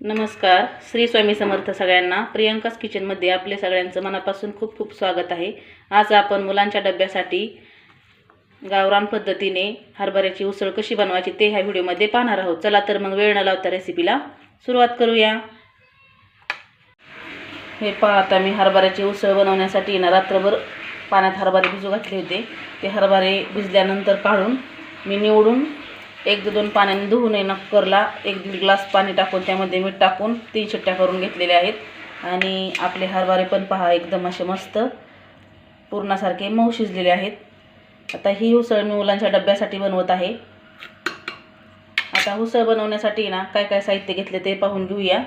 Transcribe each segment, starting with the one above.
नमस्कार श्री स्वामी समर्थ सगळ्यांना. प्रियंकाच किचनमध्ये आपले सगळ्यांचं मनापासून खूप खूप स्वागत आहे. आज आपण मुलांच्या डब्यासाठी गावरान पद्धतीने हरभऱ्याची उसळ कशी बनवायची ते ह्या व्हिडिओमध्ये पाहणार आहोत. चला तर मग वेळ न लावता रेसिपीला सुरुवात करूया. हे पहा आता मी हरभऱ्याची उसळ बनवण्यासाठी ना रात्रभर पाण्यात हरभरे भिजू घातले होते. ते हरभरे भिजल्यानंतर काढून मी निवडून एक दोन पाण्याने धुवून आहे नक्करला एक दीड ग्लास पाणी टाकून त्यामध्ये मीठ टाकून तीन शिट्ट्या करून घेतलेल्या आहेत. आणि आपले हरभरे पण पहा एकदम असे मस्त पूर्णासारखे मऊ शिजलेले आहेत. आता ही उसळ मी मुलांच्या डब्यासाठी बनवत आहे. आता उसळ बनवण्यासाठी ना काय काय साहित्य घेतले ते पाहून घेऊया.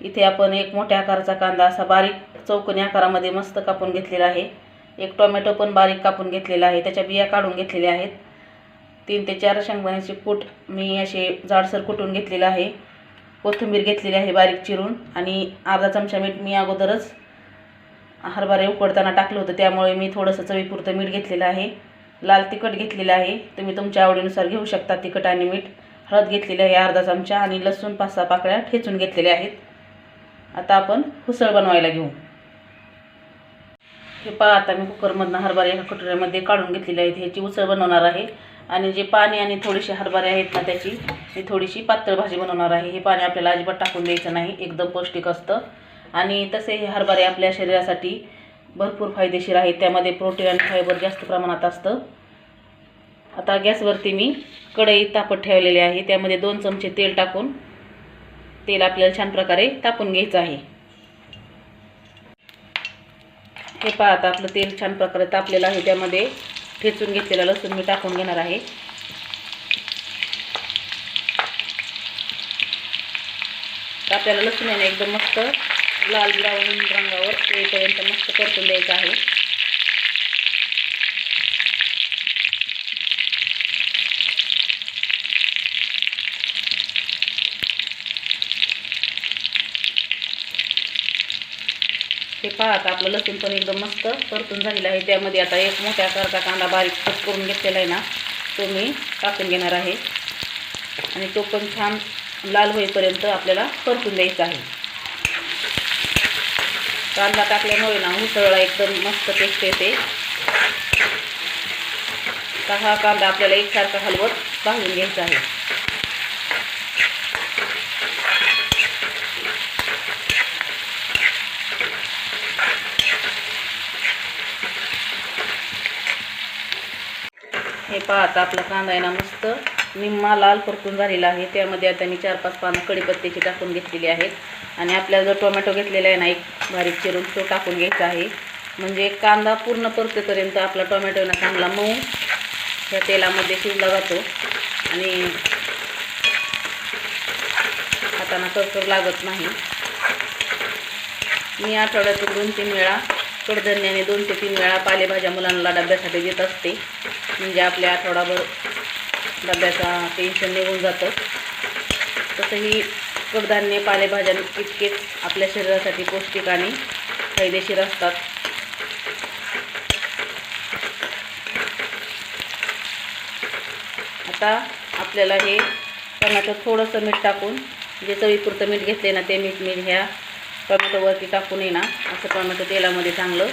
इथे आपण एक मोठ्या आकाराचा कांदा असा बारीक चौकोनी आकारामध्ये मस्त कापून घेतलेला आहे. एक टोमॅटो पण बारीक कापून घेतलेला आहे. त्याच्या बिया काढून घेतलेल्या आहेत. तीन ते चार शेंगदाण्याचे कूट मी असे जाडसर कुटून घेतलेलं आहे. कोथिंबीर घेतलेली आहे बारीक चिरून आणि अर्धा चमचा मीठ मी अगोदरच हरभरे उकडताना टाकलं होतं. त्यामुळे मी थोडंसं चवीपुरतं मीठ घेतलेलं आहे. लाल तिखट घेतलेलं आहे. तुम्ही तुमच्या आवडीनुसार घेऊ शकता तिखट आणि मीठ. हळद घेतलेली आहे अर्धा चमचा आणि लसूण पाच सहा पाकळ्या ठेचून घेतलेल्या आहेत. आता आपण हुसळ बनवायला घेऊ. हे पहा आता मी कुकरमधनं हरभरे एका कटोऱ्यामध्ये काढून घेतलेले आहेत. ह्याची उसळ बनवणार आहे. आणि जे पाणी आणि थोडीशी हरभरे आहेत ना त्याची मी थोडीशी पातळ भाजी बनवणार आहे. हे पाणी आपल्याला अजिबात टाकून द्यायचं नाही एकदम पौष्टिक असतं. आणि तसे हे हरभरे आपल्या शरीरासाठी भरपूर फायदेशीर आहेत. त्यामध्ये प्रोटीन आणि फायबर जास्त प्रमाणात असतं. आता गॅसवरती मी कढई तापत ठेवलेली आहे. त्यामध्ये दोन चमचे तेल टाकून तेल आपल्याला छान प्रकारे तापून घ्यायचं आहे. हे पहा आता आपलं तेल छान प्रकारे तापलेलं आहे. त्यामध्ये ठेचून घेतलेलं लसूण मी टाकून घेणार आहे. आपल्याला लसूण आहे ना एकदम मस्त लाल ब्राऊन रंगावर येईपर्यंत मस्त परतून द्यायचं आहे. हे पहा आता आपलं लसूण पण एकदम मस्त परतून झालेलं आहे. त्यामध्ये आता एक मोठ्या आकाराचा कांदा बारीक कट करून घेतलेला आहे ना तो मी टाकून घेणार आहे. आणि तो पण छान लाल होईपर्यंत आपल्याला परतून द्यायचा आहे. कांदा टाकल्यामुळे ना उसळला एकदम मस्त टेस्ट येते. तर हा कांदा आपल्याला एकसारखा हलवत भाजून घ्यायचा आहे. हे पहा आता आपला कांदा आहे ना मस्त निम्मा लाल परतून झालेला आहे. त्यामध्ये आता मी चार पाच पानं कढीपत्त्याची टाकून घेतलेली आहेत. आणि आपल्याला जो टोमॅटो घेतलेला आहे ना एक बारीक चिरून तो टाकून घ्यायचा आहे. म्हणजे कांदा पूर्ण परतेपर्यंत आपला टोमॅटो ना चांगला मऊ ह्या तेलामध्ये शिजला जातो. आणि हाताना करकर लागत नाही. मी आठवड्यातून दोन तीन वेळा कडधान्याने दोन ते तीन वेळा पालेभाज्या मुलांना डब्यासाठी देत असते. म्हणजे आपल्या आठवडाभर डब्याचा टेन्शन निघून जातं. तसंही कडधान्य पालेभाज्या इतकेच आपल्या शरीरासाठी पौष्टिक आणि फायदेशीर असतात. आता आपल्याला हे टमॅटो थोडंसं मीठ टाकून जे चवीपुरतं मीठ घेतले ना ते मीठ मीठ ह्या टोमॅटोवरती टाकून ये ना असं टोमॅटो तेलामध्ये चांगलं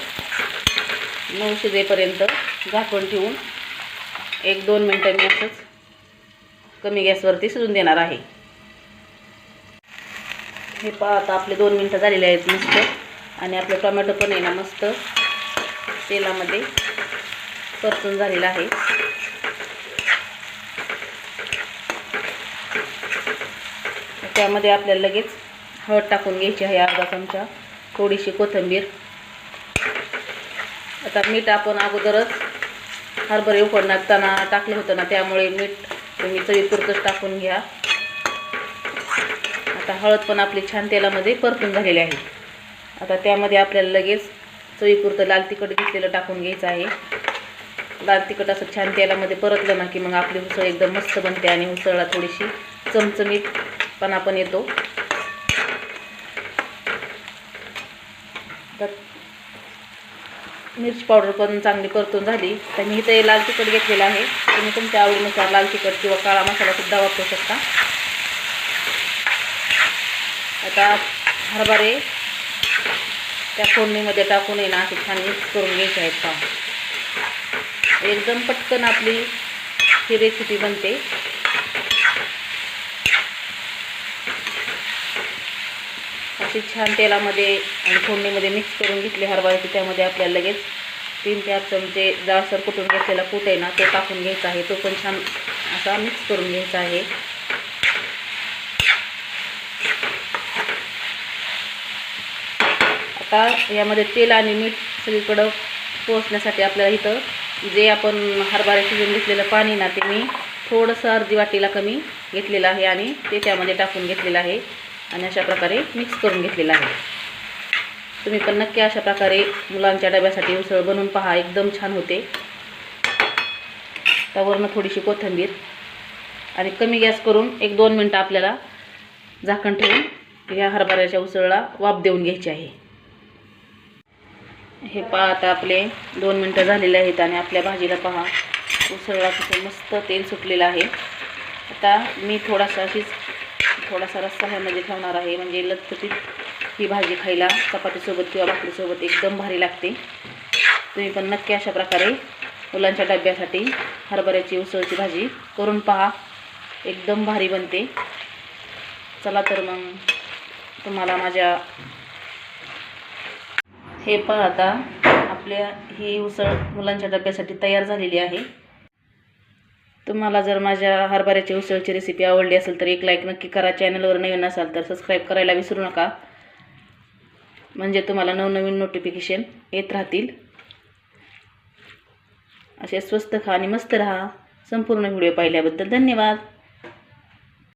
मऊ शिजेपर्यंत झाकून ठेवून एक दोन मिनटं मी असंच कमी गॅसवरती शिजून देणार आहे. हे पहा आता आपले दोन मिनटं झालेले आहेत मस्त. आणि आपलं टोमॅटो पण आहे ना मस्त तेलामध्ये परतून झालेलं आहे. त्यामध्ये आपल्याला लगेच हळद टाकून घ्यायची आहे अर्धा चमचा थोडीशी कोथिंबीर. आता मीठ आपण अगोदरच हरभरे उकडताना टाकलं होतं ना त्यामुळे मीठ तुम्ही चवीपुरतंच टाकून घ्या. आता हळद पण आपली छान तेलामध्ये परतून झालेली आहे. आता त्यामध्ये आपल्याला लगेच चवीपुरतं लाल तिखट घेतलेलं टाकून घ्यायचं आहे. लाल तिखट असं छान तेलामध्ये परतलं ना की मग आपली उसळ एकदम मस्त बनते आणि उसळला थोडीशी चमचमीतपणा पण येतो. मिरची पावडर पण चांगली परतून झाली. तर मी इथे लाल तिखट घेतलेलं आहे. तुम्ही तुमच्या आवडीनुसार लाल तिखट किंवा काळा मसालासुद्धा वापरू शकता. आता हरभरे त्या फोडणीमध्ये टाकून येणं असे छान मिक्स करून घ्यायचे आहेत का? एकदम पटकन आपली ही रेसिपी बनते. असे छान तेलामध्ये आणि फोडणीमध्ये मिक्स करून घेतली हरभऱ्याची त्यामध्ये आपल्याला लगेच तीन चार चमचे जाळसर कुटून घेतलेला कूट आहे ना तो टाकून घ्यायचा आहे. तो पण छान असा मिक्स करून घ्यायचा आहे. आता यामध्ये तेल आणि मीठ सगळीकडं पोचण्यासाठी आपल्याला इथं जे आपण हरभरा शिजून घेतलेलं पाणी ना ते मी थोडंसं अर्धी वाटीला कमी घेतलेलं आहे आणि ते त्यामध्ये टाकून घेतलेलं आहे. आणि अशा प्रकारे मिक्स करून घेतलेला आहे. तुम्ही पण नक्की अशा प्रकारे मुलांच्या डब्यासाठी उसळ बनवून पहा एकदम छान होते. त्यावरनं थोडीशी कोथिंबीर आणि कमी गॅस करून एक दोन मिनटं आपल्याला झाकण ठेवून या हरभऱ्याच्या उसळला वाफ देऊन घ्यायची आहे. हे पहा आता आपले दोन मिनटं झालेले आहेत आणि आपल्या भाजीला पहा उसळला तिथे मस्त तेल सुटलेलं आहे. आता मी थोडासा अशीच थोडासा रस्सा ह्यामध्ये ठेवणार आहे. म्हणजे लचपतीत ही भाजी खायला चपातीसोबत किंवा भाकरीसोबत एकदम भारी लागते. तुम्ही पण नक्की अशा प्रकारे मुलांच्या डब्यासाठी हरभऱ्याची उसळची भाजी करून पहा. एकदम भारी बनते. चला तर मग तुम्हाला माझ्या हे पहा आता. आपल्या ही उसळ मुलांच्या डब्यासाठी तयार झालेली आहे. तुम्हाला जर माझ्या हरभऱ्याची उसळची रेसिपी आवडली असेल तर एक लाईक नक्की करा. चॅनलवर नवीन असाल तर सबस्क्राईब करायला विसरू नका. म्हणजे तुम्हाला नवनवीन नोटिफिकेशन येत राहतील. असे स्वस्त खा आणि मस्त राहा. संपूर्ण व्हिडिओ पाहिल्याबद्दल धन्यवाद.